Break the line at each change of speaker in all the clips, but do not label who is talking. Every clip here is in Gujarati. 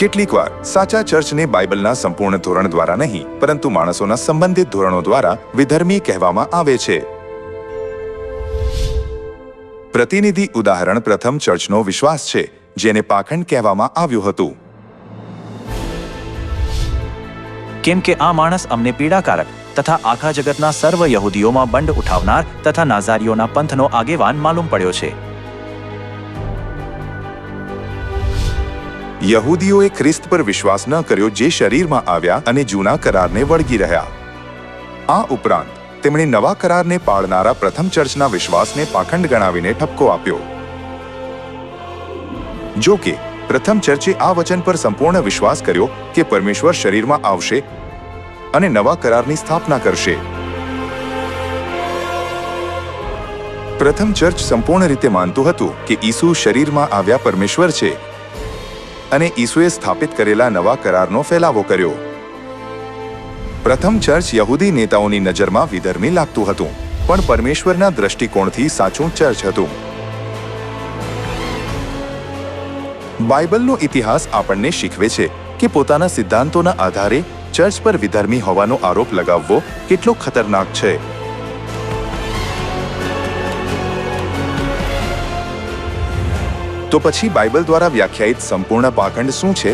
કેટલીકવાર સાચા ચર્ચને બાઇબલના સંપૂર્ણ ધોરણ દ્વારા નહીં, પરંતુ માણસોના સંબંધિત ધોરણો દ્વારા વિધર્મી કહેવામાં આવે છે. પ્રતિનિધિ ઉદાહરણ પ્રથમ ચર્ચનો વિશ્વાસ છે, જેને પાખંડ કહેવામાં આવ્યું હતું.
કેમ કે આ માણસ અમને પીડાકારક તથા આખા જગતના સર્વ યહૂદીઓમાં બંડ ઉઠાવનાર તથા નાઝારીઓના પંથનો આગેવાન માલુમ પડ્યો છે.
યહૂદીઓએ ખ્રિસ્ત પર વિશ્વાસ ન કર્યો જે શરીરમાં આવ્યા અને જૂના કરારને વળગી રહ્યા. આ ઉપરાંત, તેમણે નવા કરારને પાળનારા પ્રથમ ચર્ચના વિશ્વાસને પાખંડ ગણાવીને ઠપકો આપ્યો. જો કે, પ્રથમ ચર્ચે આ વચન પર સંપૂર્ણ વિશ્વાસ કર્યો કે પરમેશ્વર શરીરમાં આવશે અને નવા કરારની સ્થાપના કરશે. પ્રથમ ચર્ચ સંપૂર્ણ રીતે માનતું હતું કે ઈસુ શરીરમાં આવ્યા પરમેશ્વર છે અને ઈસુએ સ્થાપિત કરેલા નવા કરારનો ફેલાવો કર્યો. પ્રથમ ચર્ચ યહૂદી નેતાઓની નજરમાં વિધર્મી લાગતું હતું, પણ પરમેશ્વરના દ્રષ્ટિકોણથી સાચું ચર્ચ હતું. બાઇબલનો ઇતિહાસ આપણને શીખવે છે કે પોતાના સિદ્ધાંતોના આધારે ચર્ચ પર વિધર્મી હોવાનો આરોપ લગાવવો કેટલો ખતરનાક છે. તો પછી બાઇબલ દ્વારા વ્યાખ્યાયિત સંપૂર્ણ પાખંડ શું છે?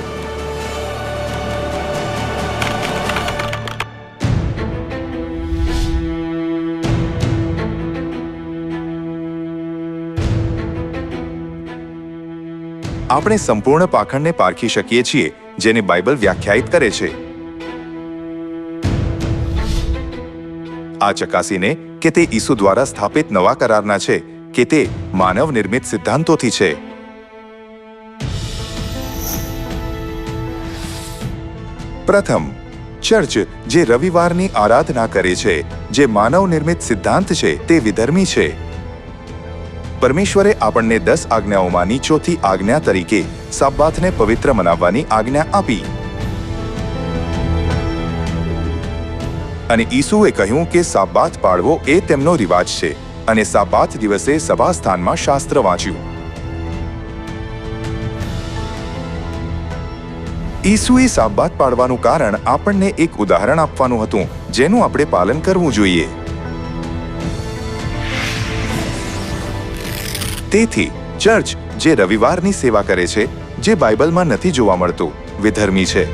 આપણે સંપૂર્ણ પાખંડને પારખી શકીએ છીએ, જેને બાઇબલ વ્યાખ્યાયિત કરે છે. આ ચકાસીને કે તે ઈસુ દ્વારા સ્થાપિત નવા કરારના છે, કે તે માનવ નિર્મિત સિદ્ધાંતોથી છે. પ્રથમ, ચર્ચ જે રવિવારની આરાધના કરે છે, જે માનવ નિર્મિત સિદ્ધાંત છે, તે વિધર્મી છે. પરમેશ્વરે આપણને દસ આજ્ઞાઓમાંની ચોથી આજ્ઞા તરીકે સાબ્બાતને પવિત્ર મનાવવાની આજ્ઞા આપી. અને ઈસુએ કહ્યું કે સાબ્બાત પાળવો એ તેમનો રિવાજ છે, અને સાબ્બાત દિવસે સભાસ્થાનમાં શાસ્ત્ર વાંચ્યું. ઈસુએ સાબબાત પાડવાનું કારણ આપણને એક ઉદાહરણ આપવાનું હતું, જેનું આપણે પાલન કરવું જોઈએ. તેથી, ચર્ચ, જે રવિવારની સેવા કરે છે, જે બાઇબલમાં નથી જોવા મળતું વિધર્મી છે.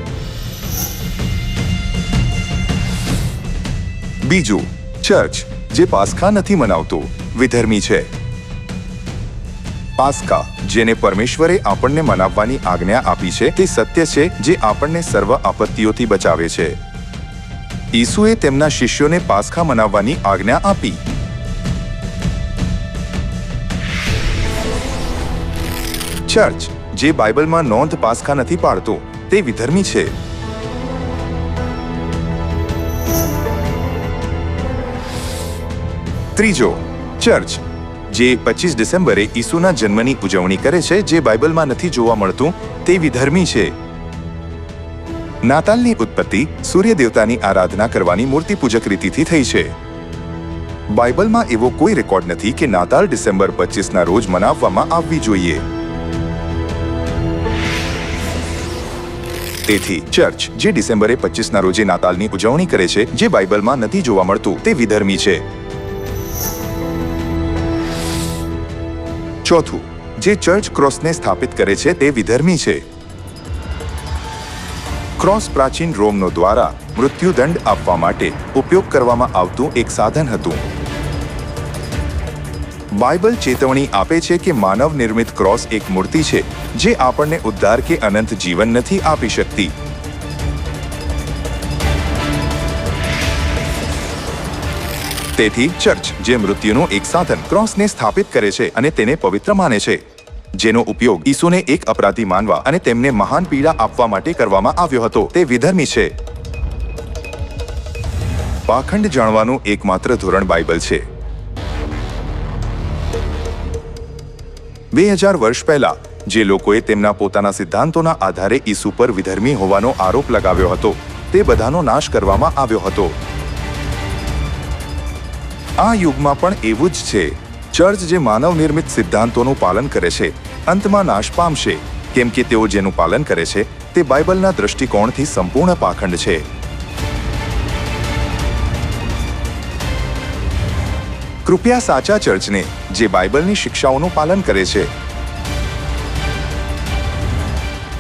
બીજું, ચર્ચ, જે પાસ્ખા નથી મનાવતું વિધર્મી છે. પાસ્કા જેને પરમેશ્વરે આપણને મનાવવાની આજ્ઞા આપી છે, તે સત્ય છે, જે આપણને સર્વ આપત્તિઓથી બચાવે છે. ઈસુએ તેમના શિષ્યોને પાસ્ખા મનાવવાની આજ્ઞા આપી. ચર્ચ, જે બાઇબલમાં નોંધ પાસ્ખા નથી પાડતું, તે વિધર્મી છે. ત્રીજો, ચર્ચ જે પચીસ ડિસેમ્બરે ઈસુના જન્મની ઉજવણી કરે છે, જે બાઇબલમાં નથી જોવા મળતું તે વિધર્મી છે. નાતાલની ઉત્પત્તિ સૂર્ય દેવતાની આરાધના કરવાની મૂર્તિ પૂજક રીતિથી થઈ છે. બાઇબલમાં એવો કોઈ રેકોર્ડ નથી કે નાતાલ ડિસેમ્બર પચીસના રોજ મનાવવામાં આવવી જોઈએ. તેથી ચર્ચ, જે ડિસેમ્બરે પચીસના રોજે નાતાલની ઉજવણી કરે છે, જે બાઇબલમાં નથી જોવા મળતું, તે વિધર્મી છે. ચોથું, જે ચર્ચ ક્રોસને સ્થાપિત કરે છે તે વિધર્મી છે. ક્રોસ પ્રાચીન રોમનો દ્વારા મૃત્યુદંડ આપવા માટે ઉપયોગ કરવામાં આવતું એક સાધન હતું. બાઇબલ ચેતવણી આપે છે કે માનવ નિર્મિત ક્રોસ એક મૂર્તિ છે, જે આપણને ઉદ્ધાર કે અનંત જીવન નથી આપી શકતી. તેથી ચર્ચ, જે મૃત્યુનું એક સાધન ક્રોસને સ્થાપિત કરે છે અને તેને પવિત્ર માને છે. જેનો ઉપયોગ ઈસુને એક અપરાધી માનવા અને તેમને મહાન પીડા આપવા માટે કરવામાં આવ્યો હતો, તે વિધર્મી છે. પાખંડ જાણવાનું એકમાત્ર ધોરણ બાઇબલ છે. બે હજાર વર્ષ પહેલા, જે લોકોએ તેમના પોતાના સિદ્ધાંતોના આધારે ઈસુ પર વિધર્મી હોવાનો આરોપ લગાવ્યો હતો, તે બધાનો નાશ કરવામાં આવ્યો હતો. આ યુગમાં પણ એવું જ છે. ચર્ચ જે માનવ નિર્મિત સિદ્ધાંતોનું પાલન કરે છે, અંતમાં નાશ પામશે. કેમ કે તેઓ જેનું પાલન કરે છે, તે બાઇબલના દૃષ્ટિકોણથી સંપૂર્ણ પાખંડ છે. કૃપયા સાચા ચર્ચને, જે બાઇબલની શિક્ષાઓનું પાલન કરે છે,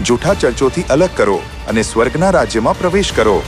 જૂઠા ચર્ચોથી અલગ કરો અને સ્વર્ગના રાજ્યમાં પ્રવેશ કરો.